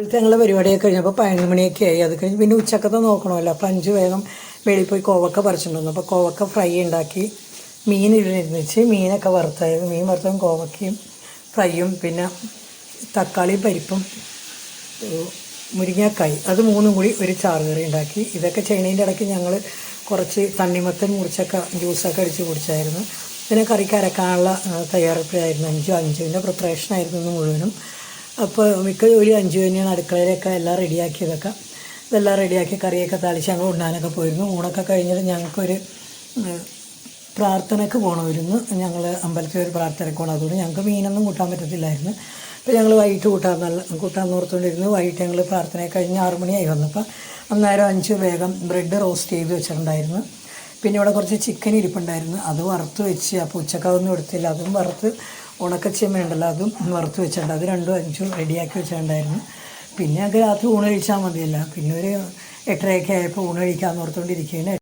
ഇപ്പോഴത്തെ ഞങ്ങൾ പരിപാടിയൊക്കെ കഴിഞ്ഞപ്പോൾ പതിനൊന്ന് മണിയൊക്കെ ആയി. അത് കഴിഞ്ഞ് പിന്നെ ഉച്ചക്കത്തെ നോക്കണമല്ലോ. അപ്പോൾ അഞ്ച് വേഗം വെളിയിൽ പോയി കോവക്ക പറിച്ചിട്ടുണ്ടെന്നു അപ്പോൾ കോവക്ക ഫ്രൈ ഉണ്ടാക്കി മീൻ ഇരുന്നിച്ച് മീനൊക്കെ വറുത്തായിരുന്നു മീൻ വറുത്തതും കോവക്കയും ഫ്രൈയും പിന്നെ തക്കാളി പരിപ്പും മുരിങ്ങക്കായി. അത് മൂന്നും കൂടി ഒരു ചാറ് കറി ഉണ്ടാക്കി. ഇതൊക്കെ ചെയ്യണതിന്റെ ഇടയ്ക്ക് ഞങ്ങൾ കുറച്ച് തണ്ണിമത്തൻ മുറിച്ചൊക്കെ ജ്യൂസൊക്കെ അടിച്ച് കുടിച്ചായിരുന്നു. പിന്നെ കറിക്ക് അരക്കാനുള്ള തയ്യാറെടുപ്പായിരുന്നു അഞ്ചു ആയിരുന്നു ഇന്ന് മുഴുവനും. അപ്പോൾ മിക്ക ജോലി അഞ്ചു തന്നെയാണ്. അടുക്കളയിലൊക്കെ എല്ലാം റെഡിയാക്കിയതൊക്കെ ഇതെല്ലാം റെഡിയാക്കി കറിയൊക്കെ തളിച്ച് ഞങ്ങൾ ഉണ്ണാനൊക്കെ പോയിരുന്നു. ഊണൊക്കെ കഴിഞ്ഞിട്ട് ഞങ്ങൾക്കൊരു പ്രാർത്ഥനയ്ക്ക് പോകണമായിരുന്നു ഞങ്ങൾ അമ്പലത്തിൽ ഒരു പ്രാർത്ഥനയ്ക്ക് പോകണം അതുകൊണ്ട് ഞങ്ങൾക്ക് മീനൊന്നും കൂട്ടാൻ പറ്റത്തില്ലായിരുന്നു. അപ്പോൾ ഞങ്ങൾ വൈകിട്ട് കൂട്ടാൻ നല്ല കൂട്ടാൻ നോർത്തുകൊണ്ടിരുന്നു. വൈകിട്ട് ഞങ്ങൾ പ്രാർത്ഥനയൊക്കെ കഴിഞ്ഞ് ആറുമണിയായി വന്നപ്പോൾ അന്നേരം അഞ്ച് വേഗം ബ്രെഡ് റോസ്റ്റ് ചെയ്ത് വെച്ചിട്ടുണ്ടായിരുന്നു. പിന്നെ ഇവിടെ കുറച്ച് ചിക്കൻ ഇരിപ്പുണ്ടായിരുന്നു. അത് വറുത്ത് വെച്ച്. അപ്പോൾ ഉച്ചക്കാവൊന്നും എടുത്തില്ല. അതും വറുത്ത് ഉണക്കച്ചെമ്മ ഉണ്ടല്ലോ അതും വറുത്ത് വെച്ചിട്ടുണ്ട്. അത് രണ്ടും അഞ്ചും റെഡിയാക്കി വെച്ചിട്ടുണ്ടായിരുന്നു. പിന്നെ അത് രാത്രി ഊണ് കഴിച്ചാൽ മതിയല്ല. പിന്നെ ഒരു എട്ടരയൊക്കെ ആയപ്പോൾ ഊണ് കഴിക്കാമെന്ന് ഓർത്തുകൊണ്ടിരിക്കുകയാണ്